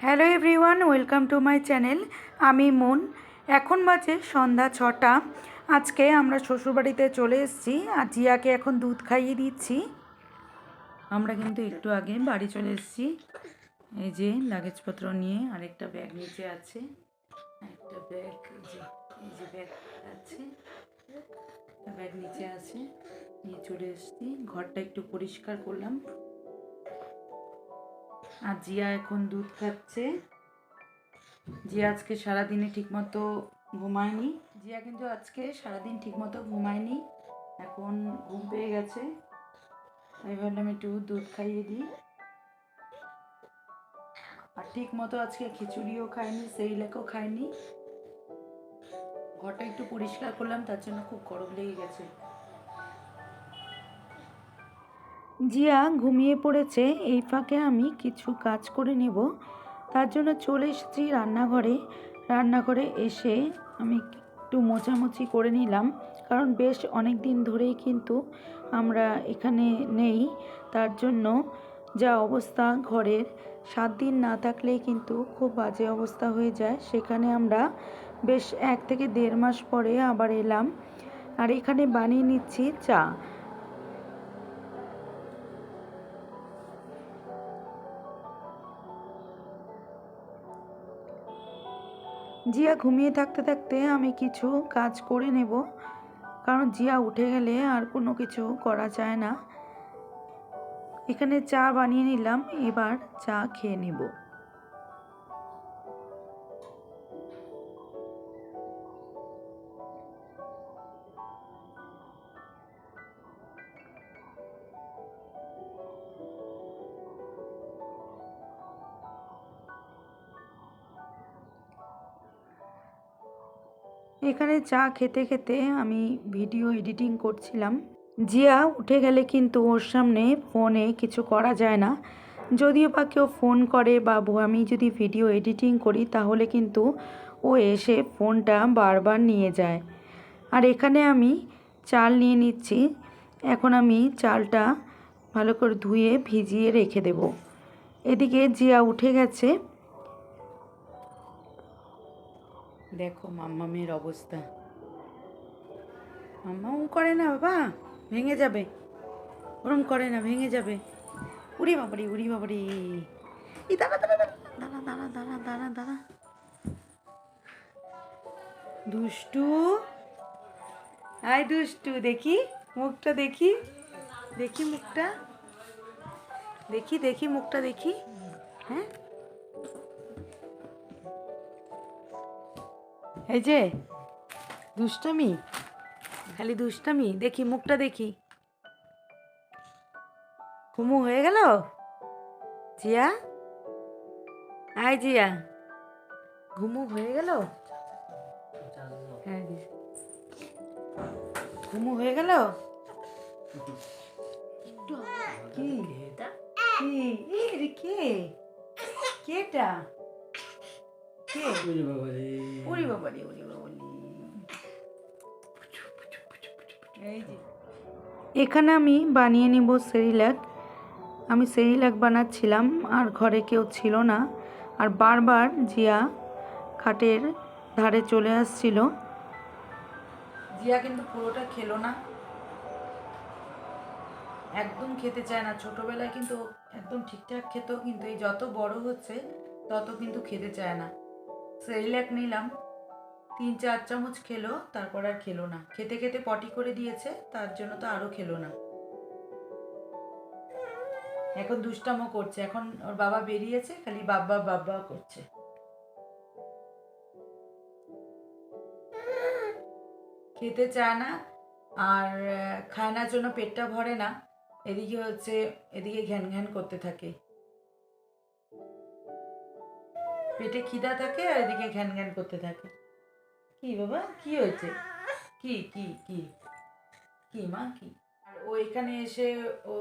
Hello everyone, welcome to my channel. আমি মন। এখন বাজে সন্ধ্যা ছটা। আজকে আমরা শ্বশুরবাড়িতে চলে এসেছি আর জিয়াকে এখন দুধ খাইয়ে দিচ্ছি। আমরা কিন্তু একটু আগে বাড়ি চলে এসেছি। এই যে লাগেজপত্র নিয়ে আরেকটা ব্যাগ নিচে আছে। একটা ব্যাগ, এই যে ব্যাগ আছে। ব্যাগ নিচে আছে। নিয়ে চলে এসেছি। ঘরটা একটু পরিষ্কার করলাম। আর জিয়া এখন দুধ খাচ্ছে। জিয়া আজকে সারাদিনে ঠিকমতো ঘুমায়নি। জিয়া কিন্তু আজকে সারাদিন ঠিকমতো ঘুমায়নি। এখন ঘুম পেয়ে গেছে। তাই ভাবলাম একটু দুধ খাইয়ে দিই। আর ঠিক মতো আজকে খিচুড়িও খায়নি সেই লেকেও খায়নি ঘরটা একটু পরিষ্কার করলাম, তার জন্য খুব গরম লেগে গেছে। জিয়া ঘুমিয়ে পড়েছে। এই ফাঁকে আমি কিছু কাজ করে নেব। তার জন্য চলে এসেছি রান্নাঘরে। রান্নাঘরে এসে আমি একটু মোছামুছি করে নিলাম। কারণ বেশ অনেক দিন ধরেই কিন্তু আমরা এখানে নেই। তার জন্য যা অবস্থা ঘরের, সাত দিন না থাকলে কিন্তু খুব বাজে অবস্থা হয়ে যায়। সেখানে আমরা বেশ এক থেকে দেড় মাস পরে আবার এলাম। আর এখানে বানিয়ে নিচ্ছি চা। জিয়া ঘুমিয়ে থাকতে থাকতে আমি কিছু কাজ করে নেব। কারণ জিয়া উঠে গেলে আর কোনো কিছু করা যায় না। এখানে চা বানিয়ে নিলাম, এবার চা খেয়ে নেব। এখানে চা খেতে খেতে আমি ভিডিও এডিটিং করছিলাম। জিয়া উঠে গেলে কিন্তু ওর সামনে ফোনে কিছু করা যায় না। যদিও বা কেউ ফোন করে বা আমি যদি ভিডিও এডিটিং করি তাহলে কিন্তু ও এসে ফোনটা বারবার নিয়ে যায়। আর এখানে আমি চাল নিয়ে নিচ্ছি। এখন আমি চালটা ভালো করে ধুয়ে ভিজিয়ে রেখে দেব। এদিকে জিয়া উঠে গেছে। দেখো মাম্মামের অবস্থা। মাম্মা উ করে না বাবা, ভেঙে যাবে। ওরম করে না, ভেঙে যাবে। উড়ি বাবারি উড়ি বাবারি। ই দাঁড়া দাঁড়া দাঁড়া দাঁড়া দাঁড়া দাঁড়া দাঁড়া। দুষ্টু। আয় দুষ্টু, দেখি মুখটা, দেখি। দেখি মুখটা। দেখি দেখি মুখটা, দেখি। হ্যাঁ? এই যে, দুষ্টামি, খালি দুষ্টামি, দেখি মুখটা দেখি। কুমু হয়ে গেল? জিয়া? আয় জিয়া। ঘুমু হয়ে গেল? হ্যাঁ ঘুমু হয়ে গেল? কি? কি? কে? কেটা? কে ওরে বাবারে ওরে বাবারে এই যে এখানে আমি বানিয়ে নিব সেরিল্যাক আমি সেরিল্যাক বানাচ্ছিলাম আর ঘরে কেউ ছিল না। আর বারবার জিয়া খাটের ধারে চলে আসছিল। জিয়া কিন্তু পুরোটা খেলো না। একদম খেতে চায় না। ছোটবেলায় কিন্তু একদম ঠিকঠাক খেত কিন্তু এই যত বড় হচ্ছে তত কিন্তু খেতে চায় না। সেরিল্যাক নিলাম। তিন চার চামচ খেলো তারপর আর খেলো না। খেতে খেতে পটি করে দিয়েছে তার জন্য তো আরও খেলো না। এখন দুষ্টামো করছে। এখন ওর বাবা বেরিয়েছে খালি বাবা বাবা করছে। খেতে চায় না আর আহ, খায় না জন্য পেটটা ভরে না। এদিকে হচ্ছে এদিকে ঘ্যান ঘ্যান করতে থাকে। পেটে খিদা থাকে আর এদিকে ঘ্যান ঘ্যান করতে থাকে। কি বাবা? কি হয়েছে? কি কি কি? কি মা, কি? আর ও এখানে এসে ও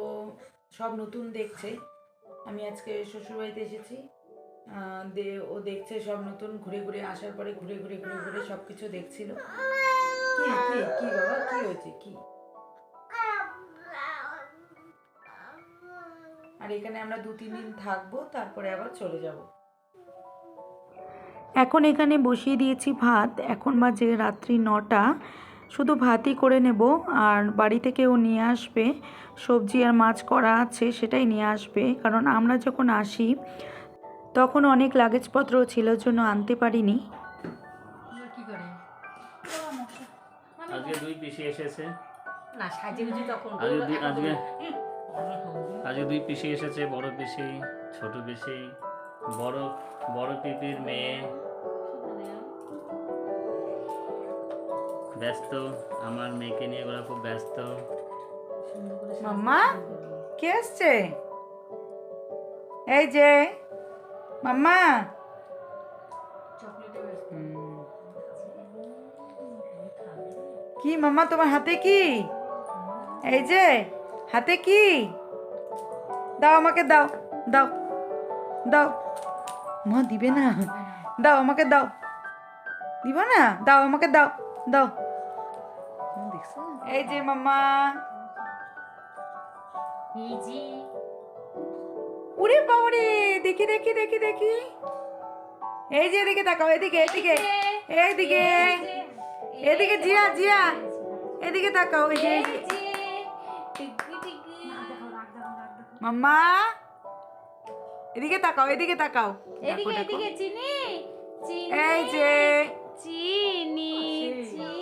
সব নতুন দেখছে। আমি আজকে শ্বশুরবাড়িতে এসেছি। দে, ও দেখছে সব নতুন, ঘুরে ঘুরে আসার পরে ঘুরে ঘুরে ঘুরে ঘুরে সব কিছু দেখছিল। কি কি কি বাবা? কি হয়েছে? কি? আর এখানে আমরা দু তিন দিন থাকব, তারপরে আবার চলে যাব। এখন এখানে বসিয়ে দিয়েছি ভাত। এখন বাজে রাত্রি নটা। শুধু ভাতই করে নেব। আর বাড়ি থেকেও নিয়ে আসবে। সবজি আর মাছ করা আছে সেটাই নিয়ে আসবে। কারণ আমরা যখন আসি তখন অনেক লাগেজপত্র ছিল জন্য আনতে পারিনি। আজকে দুই পিসি এসেছে। না সাজে তখন আজকে দুই এখন আজকে তো- আজকে দুই পিসি এসেছে বড় পিসি ছোট পিসি বড় বড় পিপির মেয়ে। ব্যস্ত, আমার মেয়েকে নিয়ে ওরা খুব ব্যস্ত। মাম্মা, কে আসছে এই যে, মাম্মা। কি মাম্মা, তোমার হাতে কি? এই যে, হাতে কি? দাও আমাকে, দাও দাও দাও। মা দিবে না। দাও আমাকে দাও। দিব না? দাও আমাকে দাও। দাও। এই যে মামা উরে বাবারে দেখি দেখি দেখি দেখি। এই যে এদিকে তাকাও এদিকে এদিকে। এইদিকে এদিকে। জিয়া জিয়া। এদিকে তাকাও এই যে। মাম্মা। এদিকে তাকাও এদিকে তাকাও। এদিকে এদিকে চিনি চিনি এই যে। চিনি চিনি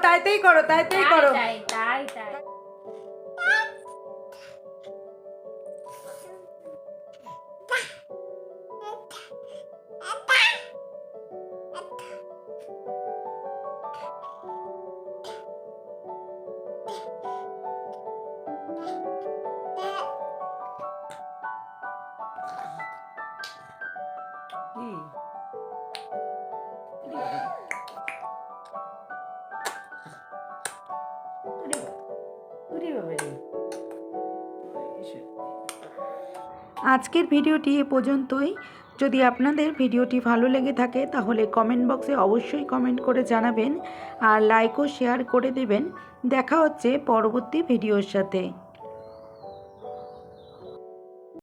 ভালোবাসো না। মামা তাই তাই করো তাই তাই করো তাই তাই তাই কি? আজকের ভিডিওটি এ পর্যন্তই। যদি আপনাদের ভিডিওটি ভালো লেগে থাকে তাহলে কমেন্ট বক্সে অবশ্যই কমেন্ট করে জানাবেন আর লাইক ও শেয়ার করে দেবেন। দেখা হচ্ছে পরবর্তী ভিডিওর সাথে।